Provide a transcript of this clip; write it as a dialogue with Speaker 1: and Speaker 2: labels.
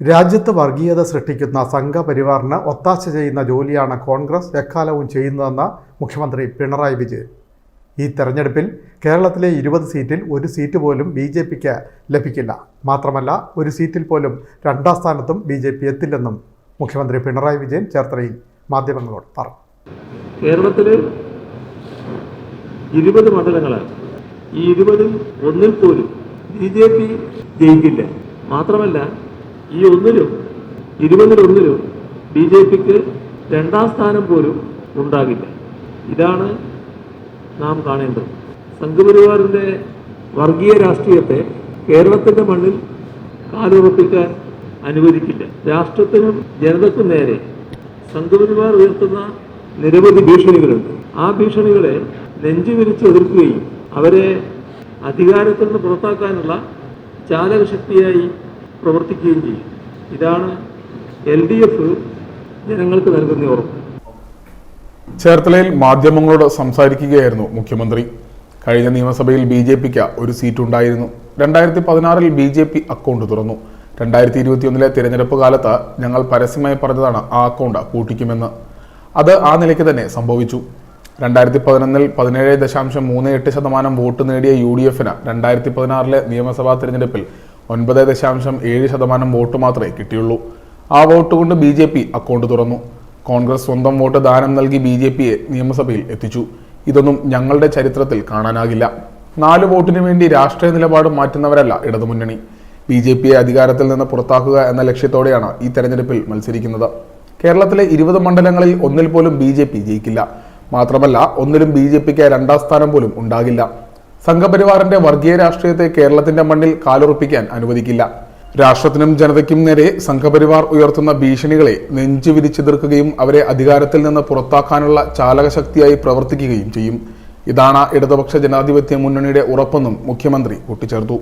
Speaker 1: രാജ്യത്ത് വർഗീയത സൃഷ്ടിക്കുന്ന സംഘപരിവാറിന് ഒത്താശ ചെയ്യുന്ന ജോലിയാണ് കോൺഗ്രസ് എക്കാലവും ചെയ്യുന്നതെന്ന് മുഖ്യമന്ത്രി പിണറായി വിജയൻ. ഈ തെരഞ്ഞെടുപ്പിൽ കേരളത്തിലെ ഇരുപത് സീറ്റിൽ ഒരു സീറ്റ് പോലും ബി ജെ പിക്ക് ലഭിക്കില്ല. മാത്രമല്ല ഒരു സീറ്റിൽ പോലും രണ്ടാം സ്ഥാനത്തും ബി ജെ പി എത്തില്ലെന്നും മുഖ്യമന്ത്രി പിണറായി വിജയൻ ചേർത്തലയിൽ മാധ്യമങ്ങളോട് പറഞ്ഞു.
Speaker 2: കേരളത്തിലെ ഇരുപത് മണ്ഡലങ്ങളാണ്. ഈ ഇരുപതിൽ ഒന്നിൽ പോലും ബി ജെ പി ജയിക്കില്ല. മാത്രമല്ല ഈ ഒന്നിലും ഇരുപതിലൊന്നിലും ബി ജെ പിക്ക് രണ്ടാം സ്ഥാനം പോലും ഉണ്ടാകില്ല. ഇതാണ് നാം കാണേണ്ടത്. സംഘപരിവാറിന്റെ വർഗീയ രാഷ്ട്രീയത്തെ കേരളത്തിന്റെ മണ്ണിൽ കാലുറപ്പിക്കാൻ അനുവദിക്കില്ല. രാഷ്ട്രത്തിനും ജനതയ്ക്കും നേരെ സംഘപരിവാർ ഉയർത്തുന്ന നിരവധി ഭീഷണികളുണ്ട്. ആ ഭീഷണികളെ നെഞ്ചുവിരിച്ച് എതിർക്കുകയും അവരെ അധികാരത്തിൽ നിന്ന് പുറത്താക്കാനുള്ള ചാലകശക്തിയായി പ്രവർത്തിക്കുകയും ചെയ്യും. ഇതാണ് എൽ ഡി എഫ് ജനങ്ങൾക്ക് നൽകുന്ന ഉറപ്പ്.
Speaker 3: ചേർത്തലയിൽ മാധ്യമങ്ങളോട് സംസാരിക്കുകയായിരുന്നു മുഖ്യമന്ത്രി. കഴിഞ്ഞ നിയമസഭയിൽ ബി ജെ പിക്ക് ഒരു സീറ്റുണ്ടായിരുന്നു രണ്ടായിരത്തി പതിനാറിൽ ബി ജെ പി അക്കൗണ്ട് തുറന്നു. രണ്ടായിരത്തി ഇരുപത്തിയൊന്നിലെ തിരഞ്ഞെടുപ്പ് കാലത്ത് ഞങ്ങൾ പരസ്യമായി പറഞ്ഞതാണ് ആ അക്കൗണ്ട് പൂട്ടിക്കുമെന്ന്. അത് ആ നിലയ്ക്ക് തന്നെ സംഭവിച്ചു. രണ്ടായിരത്തി പതിനൊന്നിൽ പതിനേഴ് ദശാംശം മൂന്ന് എട്ട് ശതമാനം വോട്ട് നേടിയ യു ഡി എഫിന് രണ്ടായിരത്തി പതിനാറിലെ നിയമസഭാ തിരഞ്ഞെടുപ്പിൽ ഒൻപത് ദശാംശം ഏഴ് ശതമാനം വോട്ട് മാത്രമേ കിട്ടിയുള്ളൂ. ആ വോട്ട് കൊണ്ട് ബി ജെ പി അക്കൗണ്ട് തുറന്നു. കോൺഗ്രസ് സ്വന്തം വോട്ട് ദാനം നൽകി ബി ജെ പിയെ നിയമസഭയിൽ എത്തിച്ചു. ഇതൊന്നും ഞങ്ങളുടെ ചരിത്രത്തിൽ കാണാനാകില്ല. നാല് വോട്ടിനു വേണ്ടി രാഷ്ട്രീയ നിലപാട് മാറ്റുന്നവരല്ല ഇടതുമുന്നണി. ബി ജെ പിയെ അധികാരത്തിൽ നിന്ന് പുറത്താക്കുക എന്ന ലക്ഷ്യത്തോടെയാണ് ഈ തെരഞ്ഞെടുപ്പിൽ മത്സരിക്കുന്നത്. കേരളത്തിലെ ഇരുപത് മണ്ഡലങ്ങളിൽ ഒന്നിൽ പോലും ബി ജയിക്കില്ല. മാത്രമല്ല ഒന്നിലും ബി രണ്ടാം സ്ഥാനം പോലും ഉണ്ടാകില്ല. സംഘപരിവാറിന്റെ വർഗീയ രാഷ്ട്രീയത്തെ കേരളത്തിന്റെ മണ്ണിൽ കാലുറപ്പിക്കാൻ അനുവദിക്കില്ല. രാഷ്ട്രത്തിനും ജനതയ്ക്കും നേരെ സംഘപരിവാർ ഉയർത്തുന്ന ഭീഷണികളെ നെഞ്ചു വിരിച്ചെതിർക്കുകയും അവരെ അധികാരത്തിൽ നിന്ന് പുറത്താക്കാനുള്ള ചാലകശക്തിയായി പ്രവർത്തിക്കുകയും ചെയ്യും. ഇതാണ് ഇടതുപക്ഷ ജനാധിപത്യ മുന്നണിയുടെ ഉറപ്പെന്നും മുഖ്യമന്ത്രി കൂട്ടിച്ചേർത്തു.